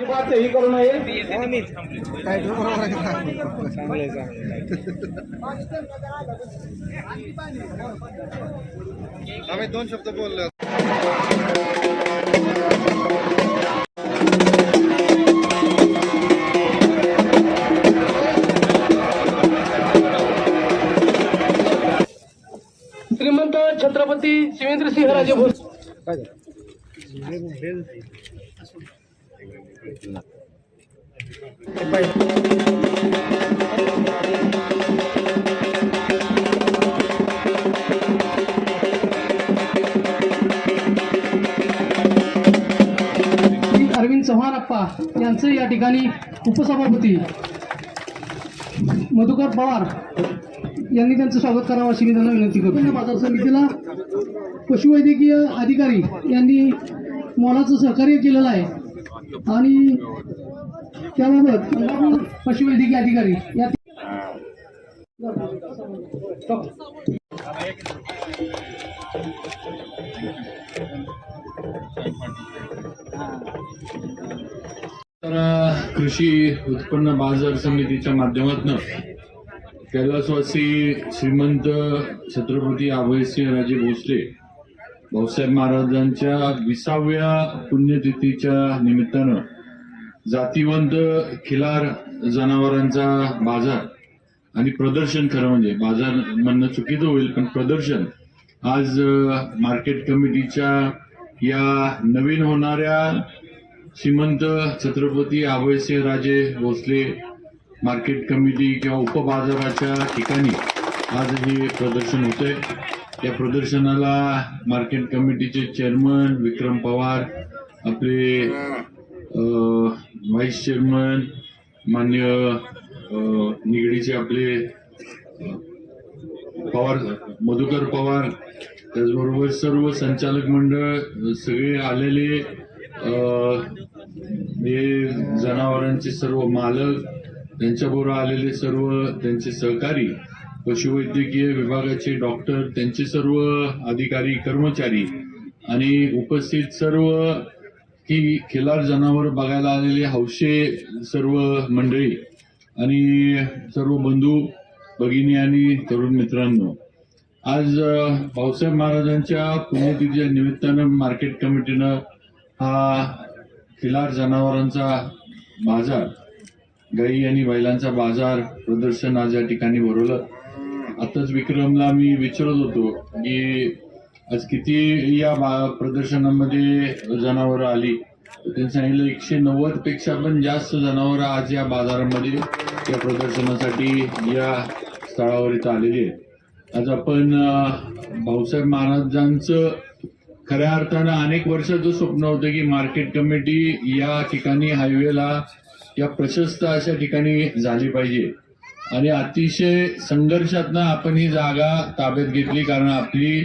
अजिबात करू नये. आम्ही दोन शब्द बोललो. शिवेंद्र सिंह राजे अरविंद चव्हाण अप्पा यांचे या ठिकाणी उपसभापती. मधुकर पवार. यांनी त्यांचं स्वागत करावं अशी मी त्यांना विनंती करतो. बाजार समितीला पशुवैद्यकीय अधिकारी यांनी मोलाचं सहकार्य केलेलं आहे. आणि त्याबाबत पशुवैद्यकीय अधिकारी या तर कृषी उत्पन्न बाजार समितीच्या माध्यमातून कैलासवासी श्रीमंत छत्रपती अभयसिंह राजे भोसले भाऊसाहेब महाराजांच्या विसाव्या पुण्यतिथीच्या निमित्तानं जातीवंत खिलार जनावरांचा बाजार आणि प्रदर्शन खरं म्हणजे बाजार म्हणणं चुकीचं होईल पण प्रदर्शन आज मार्केट कमिटीच्या या नवीन होणाऱ्या श्रीमंत छत्रपती अभयसिंह राजे भोसले मार्केट कमिटी किंवा उपबाजाराच्या ठिकाणी आज हे प्रदर्शन होतंय. या प्रदर्शनाला मार्केट कमिटीचे चेअरमन विक्रम पवार आपले व्हाईस चेअरमन मान्य निगडीचे आपले पवार मधुकर पवार त्याचबरोबर सर्व संचालक मंडळ सगळे आलेले हे जनावरांचे सर्व मालक त्यांच्याबरोबर आलेले सर्व त्यांचे सहकारी पशुवैद्यकीय विभागाचे डॉक्टर त्यांचे सर्व अधिकारी कर्मचारी आणि उपस्थित सर्व ही खिलार जनावर बघायला आलेले हौशे सर्व मंडळी आणि सर्व बंधू भगिनी आणि तरुण मित्रांनो आज भाऊसाहेब महाराजांच्या पुण्यतिथीच्या निमित्तानं मार्केट कमिटीनं हा खिलार जनावरांचा बाजार गाई आणि बैलांचा बाजार प्रदर्शन आज या ठिकाणी भरवलं. आताच विक्रमला मी विचारत होतो की आज किती या बा- प्रदर्शनामध्ये जनावरं आली? त्यांनी सांगितलं एकशे नव्वदपेक्षा पण जास्त जनावरं आज या बाजारामध्ये या प्रदर्शनासाठी या स्थळावर इथं आलेली आहेत. आज आपण भाऊसाहेब महाराजांचं खऱ्या अर्थानं अनेक वर्षाचं स्वप्न होतं की मार्केट कमिटी या ठिकाणी हायवेला या प्रशस्त अशा ठिकाणी झाली पाहिजे. आणि अतिशय संघर्षातनं आपण ही जागा ताब्यात घेतली कारण आपली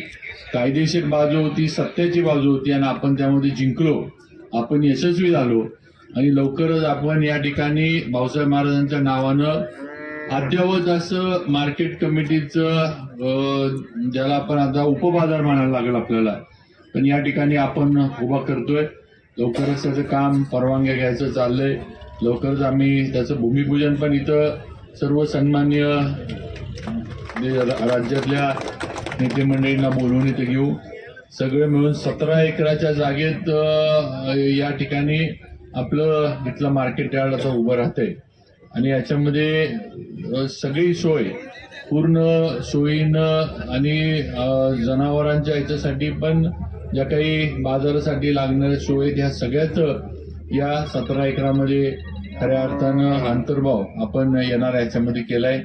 कायदेशीर बाजू होती सत्याची बाजू होती आणि आपण त्यामध्ये जिंकलो. आपण यशस्वी झालो. आणि लवकरच आपण या ठिकाणी भाऊसाहेब महाराजांच्या नावानं अद्यावत असं मार्केट कमिटीचं ज्याला आपण आता उपबाजार म्हणायला लागेल आपल्याला. पण या ठिकाणी आपण उभा करतोय. लवकरच त्याचं काम परवानग्या घ्यायचं चाललंय. लवकरच आम्ही त्याचं भूमिपूजन पण इथं सर्व सन्मान्य म्हणजे राज्यातल्या नेते मंडळींना बोलवून इथे घेऊ. सगळे मिळून सतरा एकराच्या जागेत या ठिकाणी आपलं इथलं मार्केट यार्ड आता उभं राहतंय. आणि याच्यामध्ये सगळी सोय पूर्ण सोयीनं आणि जनावरांच्या याच्यासाठी पण ज्या काही बाजारासाठी लागणाऱ्या सोयी ह्या सगळ्याच या सतरा एकरामध्ये खऱ्या अर्थानं अंतर्भाव आपण येणार याच्यामध्ये केला केलाय.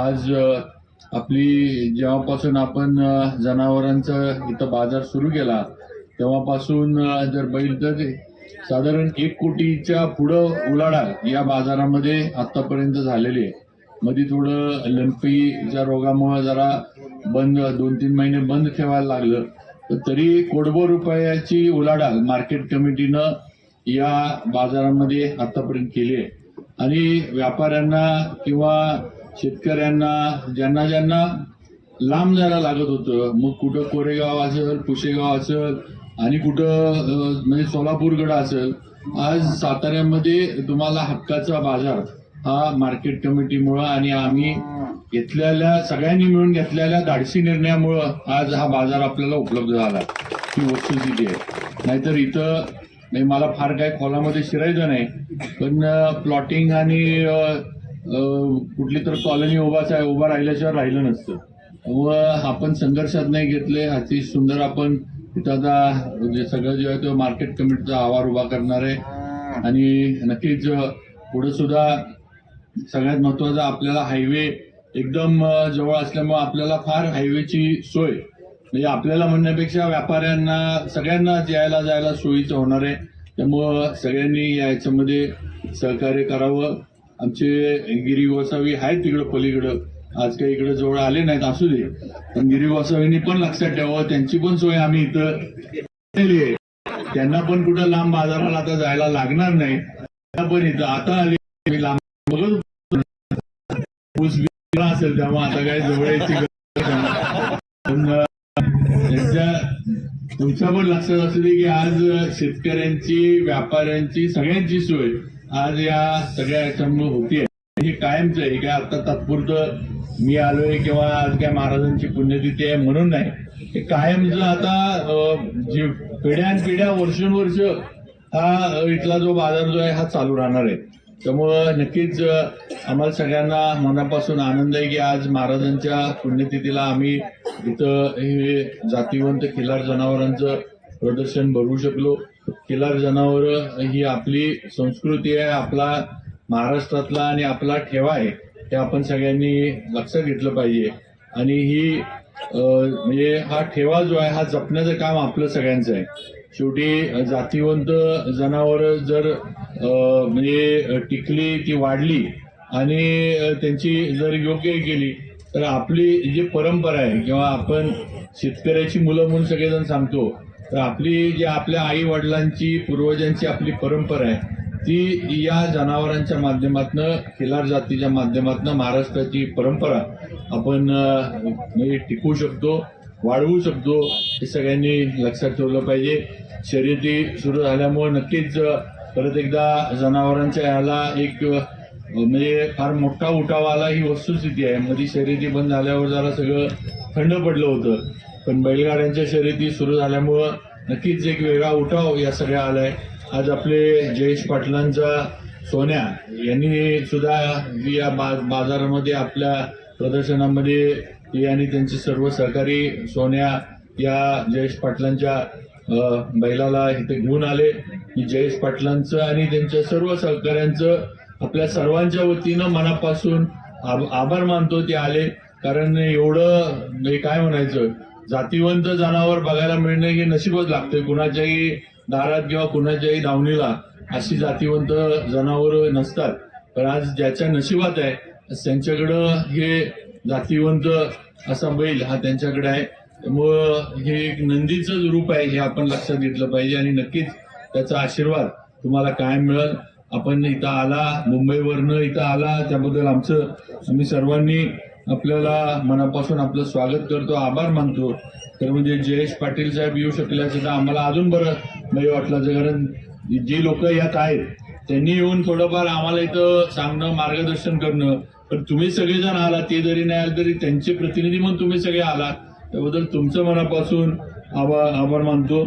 आज आपली जेव्हापासून आपण जनावरांचं जनावरांचा इथं बाजार सुरू केला तेव्हापासून जर बैल तर साधारण एक कोटीच्या पुढं उलाढाल या बाजारामध्ये आतापर्यंत झालेली आहे. मध्ये थोडं लंपीच्या रोगामुळे जरा बंद दोन तीन महिने बंद ठेवायला लागलं. तर तरी कोडबो रुपयाची उलाढाल मार्केट कमिटीनं या बाजारामध्ये आतापर्यंत केली आहे. आणि व्यापाऱ्यांना किंवा शेतकऱ्यांना ज्यांना ज्यांना लांब जायला लागत होतं मग कुठं कोरेगाव असेल पुशेगाव असेल आणि कुठं म्हणजे सोलापूरगड असेल आज साताऱ्यामध्ये तुम्हाला हक्काचा बाजार हा मार्केट कमिटीमुळं आणि आम्ही घेतलेल्या सगळ्यांनी मिळून घेतलेल्या धाडसी निर्णयामुळं आज हा बाजार आपल्याला उपलब्ध झाला. ही वस्तुस्थिती आहे. नाहीतर इथं नाही मला फार काय खोलामध्ये शिरायचं नाही. पण प्लॉटिंग आणि कुठली तर कॉलनी उभा उभा राहिल्याशिवाय राहिलं नसतं. व आपण संघर्षात नाही घेतले अति सुंदर आपण तिथं आता म्हणजे सगळं जे आहे तो मार्केट कमिटीचा आवार उभा करणार आहे. आणि नक्कीच पुढे सुद्धा सगळ्यात महत्वाचं आपल्याला हायवे एकदम जवळ असल्यामुळे आपल्याला फार हायवेची सोय म्हणजे आपल्याला म्हणण्यापेक्षा व्यापाऱ्यांना सगळ्यांनाच यायला जायला सोयीचं होणार आहे. त्यामुळं सगळ्यांनी या याच्यामध्ये म्हणजे सहकार्य करावं. आमचे गिरी वसावी आहेत तिकडं पलीकडं. आज काही इकडे जवळ आले नाहीत असू दे. पण गिरी वसावींनी पण लक्षात ठेवावं. त्यांची पण सोय आम्ही इथं केली आहे. त्यांना पण कुठं लांब बाजाराला आता जायला लागणार नाही. त्यांना पण इथं आता आले. मी लांब बघत ऊस असेल तेव्हा आता काय जवळ यायची गरज पण त्यांच्या तुमच्या पण लक्षात असू दे की आज शेतकऱ्यांची व्यापाऱ्यांची सगळ्यांची सोय आज या सगळ्या याच्यामुळे होती हे कायमचं आहे. काय आता तात्पुरतं मी आलोय किंवा आज काय महाराजांची पुण्यतिथी आहे म्हणून नाही. हे कायमचं आता अं, जे पिढ्यानपिढ्या वर्षानुवर्ष हा इथला जो बाजार जो आहे हा चालू राहणार आहे. त्यामुळं नक्कीच आम्हाला सगळ्यांना मनापासून आनंद आहे की आज महाराजांच्या पुण्यतिथीला आम्ही इथं हे जातीवंत खिलार जनावरांचं प्रदर्शन भरवू शकलो. खिलार जनावरं ही आपली संस्कृती आहे आपला महाराष्ट्रातला आणि आपला ठेवा आहे हे आपण सगळ्यांनी लक्षात घेतलं पाहिजे. आणि ही म्हणजे हा ठेवा जो आहे हा जपण्याचं काम आपलं सगळ्यांचं आहे. शेवटी जातीवंत जनावरं जर म्हणजे टिकली ती वाढली आणि त्यांची जर योग्य केली तर आपली जी परंपरा आहे किंवा आपण शेतकऱ्याची मुलं म्हणून सगळेजण सांगतो तर आपली जी आपल्या आई वडिलांची पूर्वजांची आपली परंपरा आहे ती या जनावरांच्या माध्यमातनं खिलार जातीच्या माध्यमातनं महाराष्ट्राची परंपरा आपण म्हणजे टिकवू शकतो वाढवू शकतो हे सगळ्यांनी लक्षात ठेवलं पाहिजे. शर्यती सुरू झाल्यामुळे नक्कीच परत एकदा जनावरांच्या ह्याला एक म्हणजे फार मोठा उठाव आला ही वस्तुस्थिती आहे. मध्ये शर्यती बंद झाल्यावर जरा सगळं थंड पडलं होतं. पण बैलगाड्यांच्या शर्यती सुरू झाल्यामुळं नक्कीच एक वेगळा उठाव या सगळ्या आलाय. आज आपले जयेश पाटलांचा सोन्या यांनी सुद्धा या बा- बाजारामध्ये आपल्या प्रदर्शनामध्ये ते आणि त्यांचे सर्व सहकारी सोन्या या जयेश पाटलांच्या बैलाला इथे घेऊन आले. की जयेश पाटलांचं आणि त्यांच्या सर्व सहकाऱ्यांचं आपल्या सर्वांच्या वतीनं मनापासून आभ- आभार मानतो ते आले. कारण एवढं म्हणजे काय म्हणायचं जातीवंत जनावर बघायला मिळणं हे नशीबच लागतं कुणाच्याही दारात किंवा कुणाच्याही दावणीला अशी जातीवंत जनावर नसतात. पण आज ज्याच्या नशिबात आहे त्यांच्याकडं हे जातीवंत असा बैल हा त्यांच्याकडे आहे. त्यामुळं हे एक नंदीचंच रूप आहे हे आपण लक्षात घेतलं पाहिजे आणि नक्कीच त्याचा आशीर्वाद तुम्हाला कायम मिळेल. आपण इथं आला मुंबईवरनं इथं आला त्याबद्दल आमचं आम्ही सर्वांनी आपल्याला मनापासून आपलं स्वागत करतो आभार मानतो. तर म्हणजे जयेश पाटील साहेब येऊ शकले असते तर आम्हाला अजून बरं नाही वाटलं कारण जी लोक यात आहेत त्यांनी येऊन थोडंफार आम्हाला इथं सांगणं मार्गदर्शन करणं. पण तुम्ही सगळेजण आला ते जरी नाही आले तरी त्यांचे प्रतिनिधी म्हणून तुम्ही सगळे आलात. त्याबद्दल तुमचं मनापासून आभार आभार मानतो.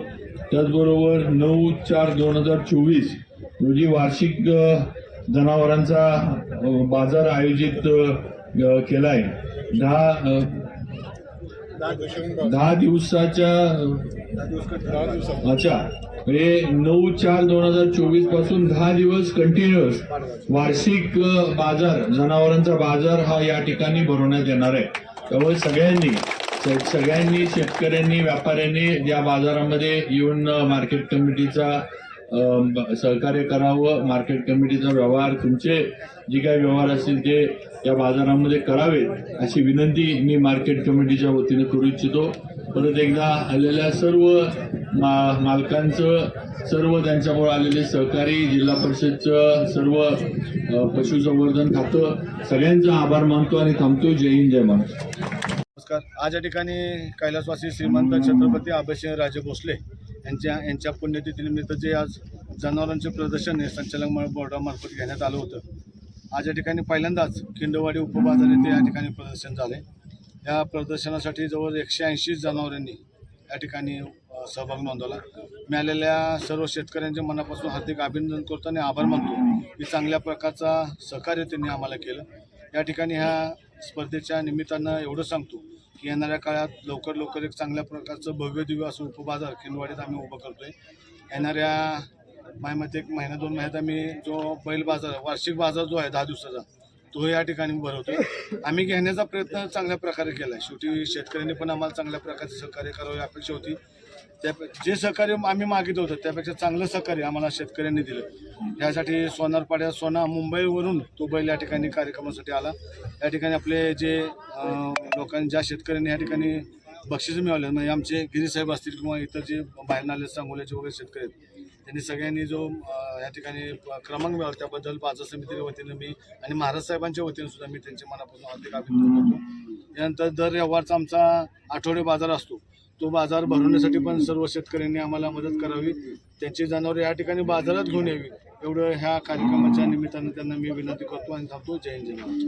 त्याचबरोबर नऊ चार दोन हजार चोवीस रोजी वार्षिक जनावरांचा बाजार आयोजित केला आहे दहा दहा दिवसाच्या अच्छा हे नऊ चार दोन हजार चोवीसपासून दहा दिवस कंटिन्युअस वार्षिक बाजार जनावरांचा बाजार हा या ठिकाणी भरवण्यात येणार आहे. त्यामुळे सगळ्यांनी सगळ्यांनी शेतकऱ्यांनी व्यापाऱ्यांनी या बाजारामध्ये येऊन मार्केट कमिटीचा सहकार्य करावं. मार्केट कमिटीचा व्यवहार तुमचे जे काही व्यवहार असतील ते या बाजारामध्ये करावेत अशी विनंती मी मार्केट कमिटीच्या वतीने करू इच्छितो. परत एकदा आलेल्या सर्व मा मालकांचं सर्व त्यांच्यामुळे आलेले सहकारी जिल्हा परिषदचं सर्व पशुसंवर्धन खातं सगळ्यांचा आभार मानतो आणि थांबतो जय हिंद जय महाराष्ट्र. नमस्कार. आज या ठिकाणी कैलासवासी श्रीमंत छत्रपती अभयसिंह राजे भोसले यांच्या यांच्या पुण्यतिथीनिमित्त जे आज जनावरांचे प्रदर्शन हे संचालक बोर्डामार्फत घेण्यात आलं होतं. आज या ठिकाणी पहिल्यांदाच खिंडवाडी उपबाजार येथे या ठिकाणी प्रदर्शन झाले या प्रदर्शनासाठी जवळ एकशे ऐंशी जनावरांनी या ठिकाणी सहभाग नोंदवला. मिळालेल्या सर्व शेतकऱ्यांच्या मनापासून हार्दिक अभिनंदन करतो आणि आभार मानतो. की चांगल्या प्रकारचा सहकार्य त्यांनी आम्हाला केलं. या ठिकाणी ह्या स्पर्धेच्या निमित्तानं एवढं सांगतो की येणाऱ्या काळात लवकर लवकर एक चांगल्या प्रकारचं भव्य दिव्य असं उपबाजार खिंडवाडीत आम्ही उभं करतोय. येणाऱ्या माझ्या मते एक महिना दोन महिन्यात आम्ही जो बैल बाजार वार्षिक बाजार जो आहे दहा दिवसाचा तो या ठिकाणी भरवतोय आम्ही घेण्याचा प्रयत्न चांगल्या प्रकारे केला आहे शेवटी शेतकऱ्यांनी पण आम्हाला चांगल्या प्रकारचे सहकार्य करावे अपेक्षा होती. त्या जे सहकार्य आम्ही मागित होतो त्यापेक्षा चांगलं सहकार्य आम्हाला शेतकऱ्यांनी दिलं. यासाठी सोनारपाड्या सोना मुंबईवरून तो बैल या ठिकाणी कार्यक्रमासाठी आला. या ठिकाणी आपले जे लोकांनी ज्या शेतकऱ्यांनी या ठिकाणी बक्षीस मिळवले म्हणजे आमचे गिरीसाहेब असतील किंवा इतर जे बाहेर आले सांगोल्याचे वगैरे शेतकरी आहेत त्यांनी सगळ्यांनी जो या ठिकाणी क्रमांक मिळाला त्याबद्दल बाजार समितीच्या वतीनं मी आणि महाराज साहेबांच्या वतीनं सुद्धा मी त्यांच्या मनापासून हार्दिक अभिनंदन करतो. यानंतर दर व्यवहारचा आमचा आठवडे बाजार असतो. तो बाजार भरवण्यासाठी पण सर्व शेतकऱ्यांनी आम्हाला मदत करावी. त्यांची जनावर या ठिकाणी बाजारात घेऊन यावी. एवढं ह्या कार्यक्रमाच्या निमित्तानं त्यांना मी विनंती करतो आणि थांबतो. जय हिंद जय महाराज